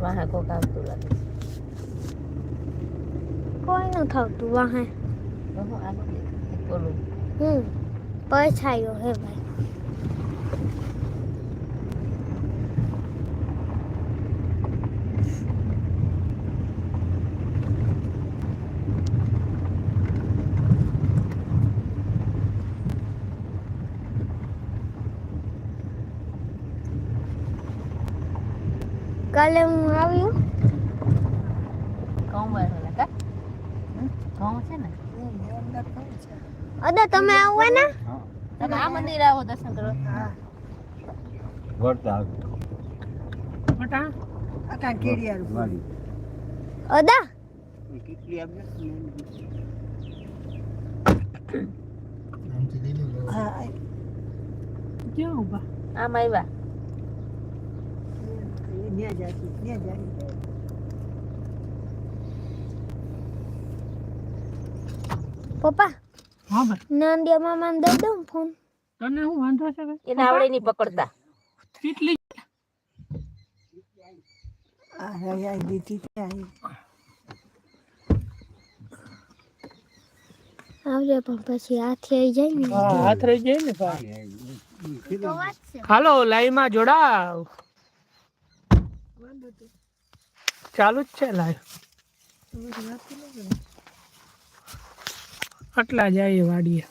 વાહે કોક આવતું લાગે છે કોઈ ન થતું વાહે હું આગળ દેખાય બોલું હમ પછાયો હે ભાઈ કાલે હું આવ્યું ઘઉં વાળેલા કા? ઘઉં છે ને? અદા તમે આવવાના તમે આ મંદિર આવો દર્શન કરો. વળતા મારી. અદા. કેટલી આપને આમ આવ્યા. પપ્પા હા ભાઈ. નાંદિયા મામાને દઈ દઉં ફોન તને શું વાંધો છે ભાઈ? એને આવડે નહીં પકડતા. કેટલી? આવજે પણ પછી હાથી આવી જાય ને. હા હાથ રહી જાય ને ભાઈ. તો વાત છે હાલો લાઈવમાં જોડાવ. ચાલુ જ છે લાઈવ આટલા જાય વાડીએ.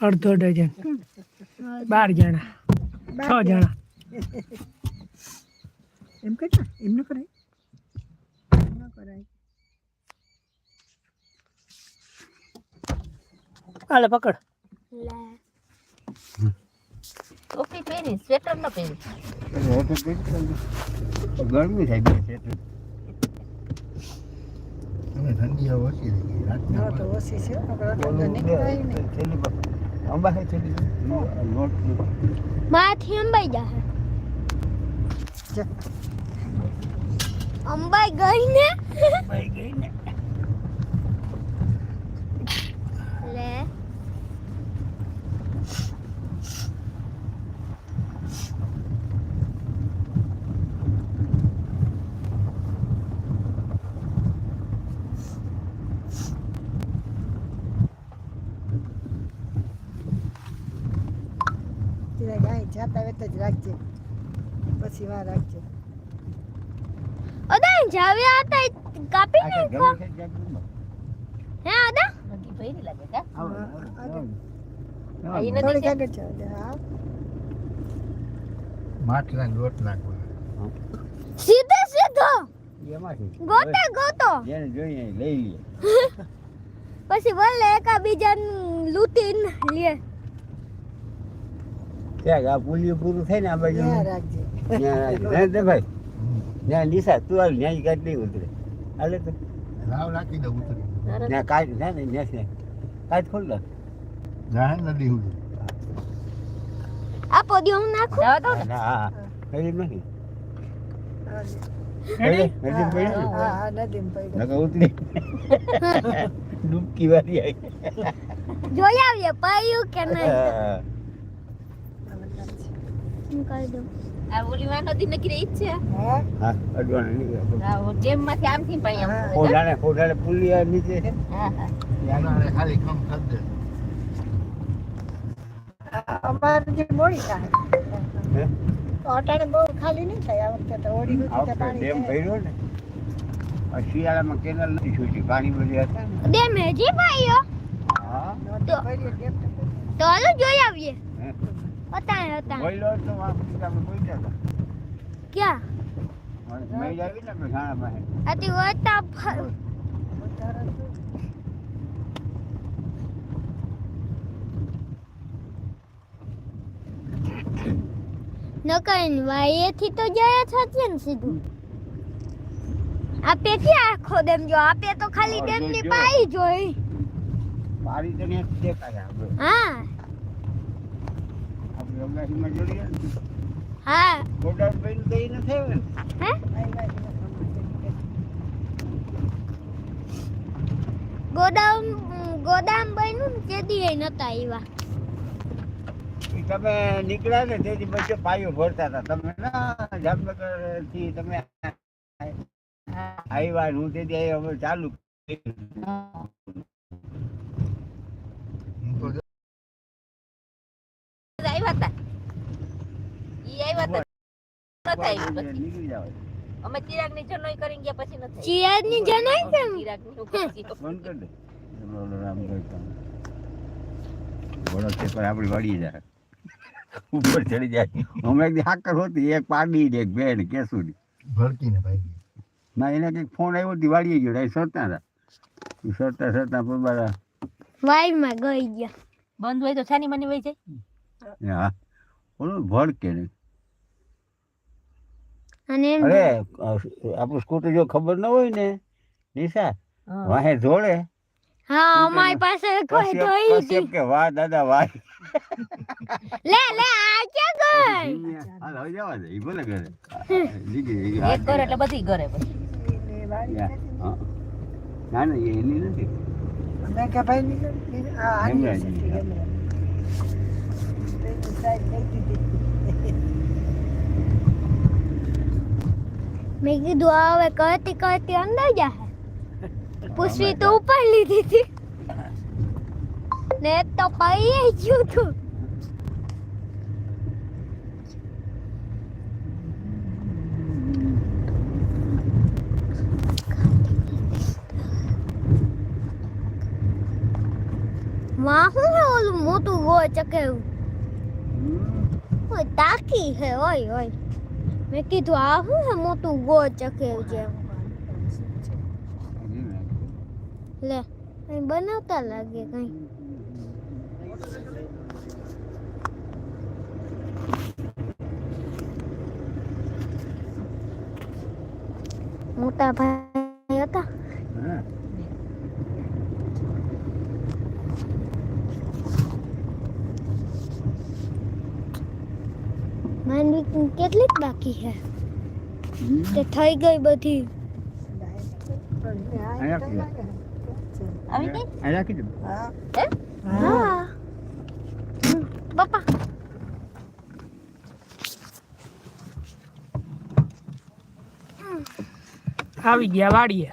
અડધો ડઝન. બાર જણા. છ જણા. એમ કે એમ ન કરાય? એમ ન કરાય. હાલે પકડ. લે ટોપી પહેરી સ્વેટર ન પહેરી. ગરમી થાય બે તો ઓછી થઈ ગઈ રાતના તો ઓછી છે. અંબા હે. થેલી માથી અંબાઈ જા. અંબાઈ ગઈ ને અંબાઈ ગઈ ને જાતા વેત જ રાખજે. પછી વાર રાખજે. અદા જાવ્યા હતા કાપી નાખો. છે હે અદા? નદી પહેરી લાગે કા? આવો, હા, આવો. આ આવો. ઈ નથી થોડીક કે? આગળ ચાલ હા. માટલા લોટ નાખવાનો. સીધે સીધો. એમાંથી. ગોતે ગોતો. જેને જોઈએ લઈ લે. પછી બોલે એકા બીજાને લૂટીને લે. ક્યાંક આ પુલિયું પૂરું થાય ને આ બાજુ. ત્યાં. હે તે ભાઈ? નિશા તું કાઢ નહીં ઉતરે. હાલે તો. રાવ નાખી દઉં ઉતરી ત્યાં કાઢ છે ને ત્યાં કાઢ ખોલ દે જાહે નદી ઉડી આ પોદી હું નાખું? ને હા હા. હા, હા, હા, હા, હા, ઉતરી. ડૂબકી વાળી જોઈ આવીએ પાયું કે નહીં? હા. હું કરી દઉં. આ ઓલી માં નદી નકરી છે હા, હા અડવાણા નીકળ્યા આ ડેમમાંથી આમથી પણ આમ આવે. કોડાને કોડાને પુલિયા નીચે. છે હા હા. ઉનાળે ખાલી કમ કરી દે. અમારે જે મોડી થાય. હે? બહુ ખાલી નહીં થાય આ વખતે તો ઓડી આ વખતે વખતે પાણી ડેમ ભર્યો ને શિયાળામાં કેનાલ નથી છૂટી પાણી બધી હતા ને. બે મેજી હા? ડેમ તો ભર્યું. તો હાલો જોઈ આવીએ. હતા હતા બોલ્યો તો આ આપણે બોલ્યા હતા ક્યાં? મહિલા આવી ને ઘાણા પાસે. આથી વળતા ફર વધારે તો નકર વાયેથી તો જયા થશે ને સીધું. આપે ક્યાં આખો ડેમ જો આપે તો ખાલી ડેમની પાઈ જોઈ. મારી તો ને દેખાય હા. હા. નથી આવ્યો ને હે આવ્યા જ નથી. ગોદામ બન્યું ને તે દી નતા આવ્યા તમે નીકળ્યા ને તેથી વચ્ચે પાયો ભરતા હતા. તમે ના જામનગરથી તમે આવ્યા હું તેથી હવે ચાલુ આવ્યા હતા. આવ્યા હતા અમે ચિરાગની જનોઈ કરીને ગયા પછી નથી ચિરાગની જનોઈ છે? ચિરાગની પછી બંધ દે. રામ કરતા ઘોડો પર આપણી વાડી જાય ઉપર ચડી જાય. અમે એક હાકર હોતી એક પાડી ને એક બેન કેસુડી ભડકીને ભાઈ ના એને કંઈક ફોન આવ્યો વાળી ગયો એ સરતા હતા. સરતા સરતા સરતા વાઈ માં ગઈ ગયા. બંધ હોય તો છાની માની વહી જાય. હા. ઓલું ભડકે ને. અને અરે આપણું સ્કૂટર જો ખબર ન હોય ને નિશા વાહે જોડે. હા અમારી પાસે કોઈ જોઈ કશ્યપ કે વાહ દાદા વાહ. લે લે આ કે ગઈ હાલ હવે જવા દે ઈ બોલે ઘરે. નીકળી એક ઘર એટલે બધી ઘરે પછી. ના ના એની નથી. મેં કે ભાઈ. આ આની છે, હા. હેમરાજ. તો એની સાઈડ લઈ દીધી. મેં કીધું આ હવે કરતી કરતી અંદર જાહે પુષ્પી તો ઉપર લીધી હતી. ને તો કહીએ ગયું તું. માં શું છે ઓલું મોટું ગો ચકેવું તાકી હે ઓય ઓય. મેં કીધું આ શું છે મોટું ગોળ ચકેવ જેમ લે કઈ બનાવતા લાગે કઈ. મોટા ભાઈ હતા. માંડવી કેટલીક બાકી છે. તે થઈ ગઈ બધી. લાગે. આવી ગયા વાડીએ.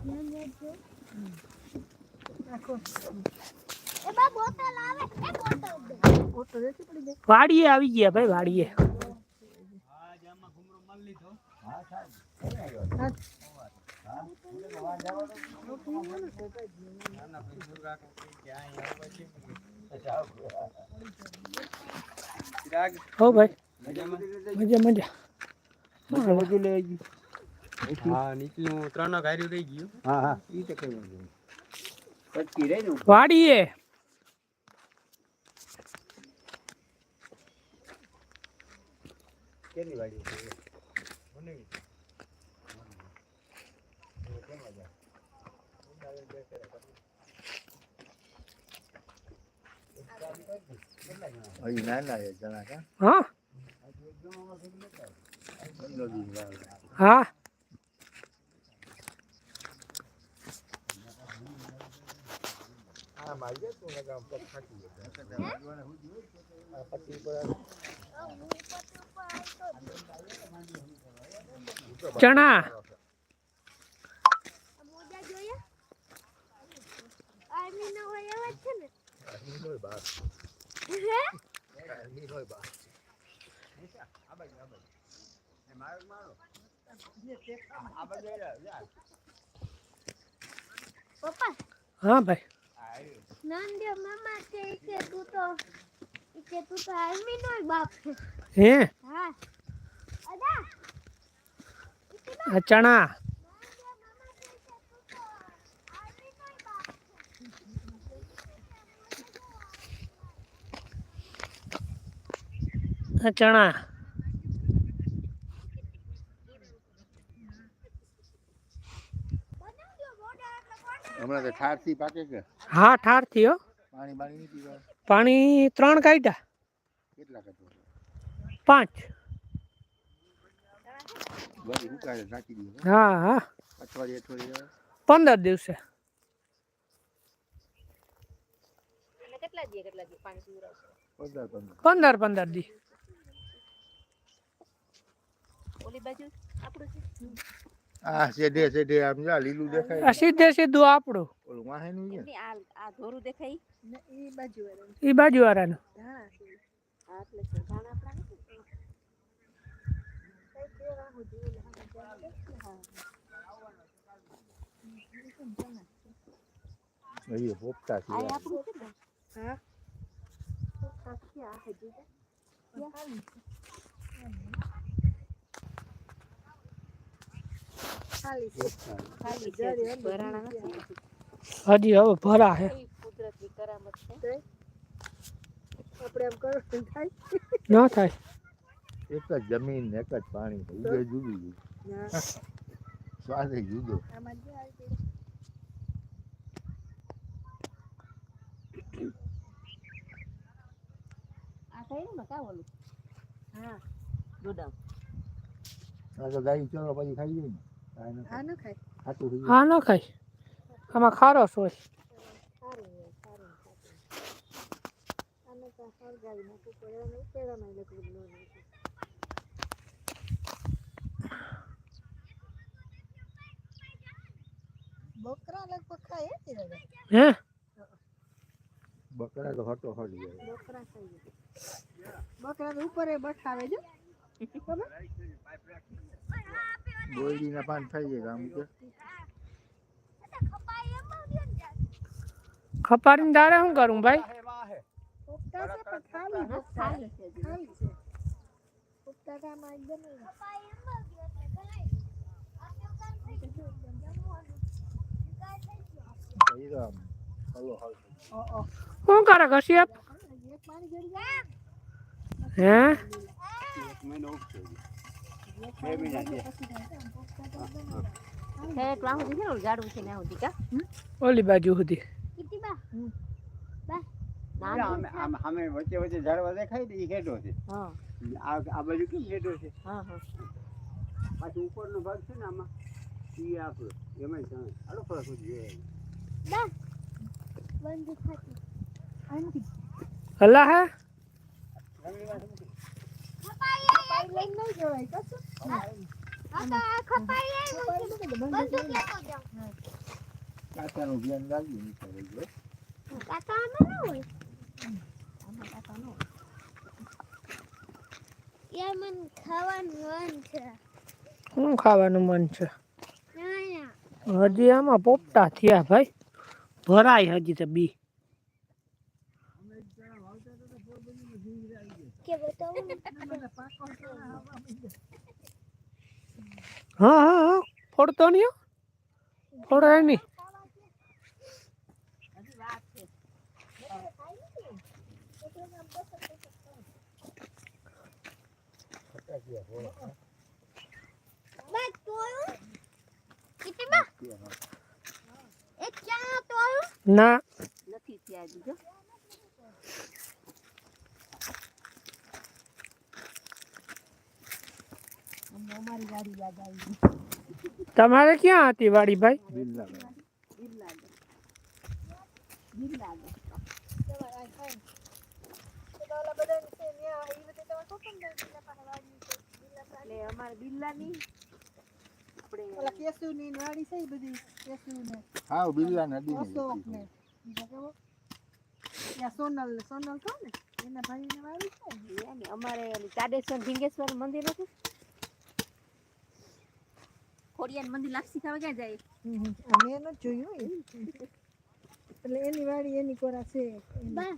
Thank બા વાડીએ આવી ગયા ભાઈ વાડીએ. હો ભાઈ મજા મજા. બધું લઈ ગયું હા નીચલું ત્રણ ગાયરું રહી ગયું. હા હા. એ તો કઈ વાંધો નહીં. રહી વાડીએ. કેની વાડી છે? હજી નાના છે જણા કા? હા? હા. મોજા જોયા આર્મી નો હોય એવા જ છે ને પપ્પા હા ભાઈ. નંદ્ય મામા છે કે તું તો કે તું તો આર્મી નો બાપ છે. હે? હા. અદા આ ચણા. ચણા. હમણાં તો ઠારથી પાકે કે હા ઠાર હો. પાણી બાણી નહીં પીવા પાણી ત્રણ કાઢ્યા. પાંચ. હા. હા અઠવાડિયે અઠવાડિયે. પંદર દિવસે. કેટલા દી કેટલા દી પાણી પીવડાવશો પંદર પંદર દી. ઓલી બાજુ આપણું છે. આ સીધે સીધે આમ જા લીલું દેખાય આ સીધે સીધું આપણું. ઓલું વાહેનું છે આ આ ધોરું દેખાય? ને ઈ બાજુ વાળા એ. બાજુ વાળાનું હા એટલે છે ધાણ આપણા નથી કઈ કેવા હું જોઈ લે હા એ પોપટા છે આ આપણું છે ને? હા. આ છે હજી અંદર ભરાણા બીજી નથી હજી હવે ભરા હે કેવી કુદરતની કરામત છે. આપણે એમ કરો થાય. એક જ જમીન એક જ પાણી ઉગે જુદી જુદું. સ્વાદ જુદો. હા. તો ગાય ચલો પછી ખાઈ જાય ને. હા ન ખાય. આમાં ખારસ હોય. બકરા લગભગ ખાય હે? બકરા તો હટો હટી જાય. બકરા ખાઈ જાય. બકરા તો ઉપર બેઠાવે જો. ગોળીના પાન ખાઈ જાય આમ કે? ખપારીને તારે શું કરું ભાઈ? શું કરે કશ્યપ હે? બે મહિના સુધી ને ઓલું સુધી બાજુ સુધી. આમે વચ્ચે વચ્ચે ઝાડવા દેખાય ને એ હેડો છે આ બાજુ કેમ હેડો છે પાછું ઉપરનો ભાગ છે ને આમાં એ આપણો એમાં જાણે આડો ફરક જોઈએ હલા હે ખાવાનું મન છે શું ખાવાનું મન છે? હજી આમાં પોપટા થયા ભાઈ. ભરાય હજી તો બી. કે હા હા હા. ફોડતો નહીં હો. ફોડાય નહીં. બસ તોયું? કેટલી બા. એક ચા તોયું? ના. નથી થયા હજી જો અમને અમારી ગાડી યાદ આવી તમારે ક્યાં હતી વાડી ભાઈ બિલ્લા ગિરલાગર ગિરલાગર ઓલા બધા છે ત્યાં એ બધે તમે કોકમ દઈ દીધા પાસે વાડી છે લીલા પાણી. એટલે અમારે બિરલાની ઓલા આપણે કેસુની ને વાડી છે એ બધી કેસુ ને હા બિલ્લા નદી અશોક ને હતી વાડી ત્યાં સોનલ ને સોનલ કહો ને એના ભાઈ ને વાડી છે ને. એ ને અમારે ચાડેશ્વર ભીંગેશ્વર મંદિર હતું. ખોડિયાર મંદિર લાક્ષી ખાવા ક્યાં જાય? અમે મેં નથી જોયું. એટલે એની વાડી એની કોરા છે. બા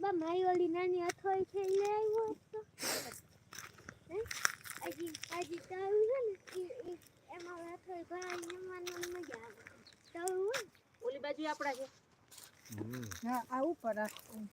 બા મારી ઓલી નાની અથોઈ છે લે આવ્યો હતો. આજી હજી તારું છે ને એમાં અથોઈ ભાઈ એમાં મજા આવે. તારું હોય ને? ઓલી બાજુ આપણા છે. હા આ ઉપર આ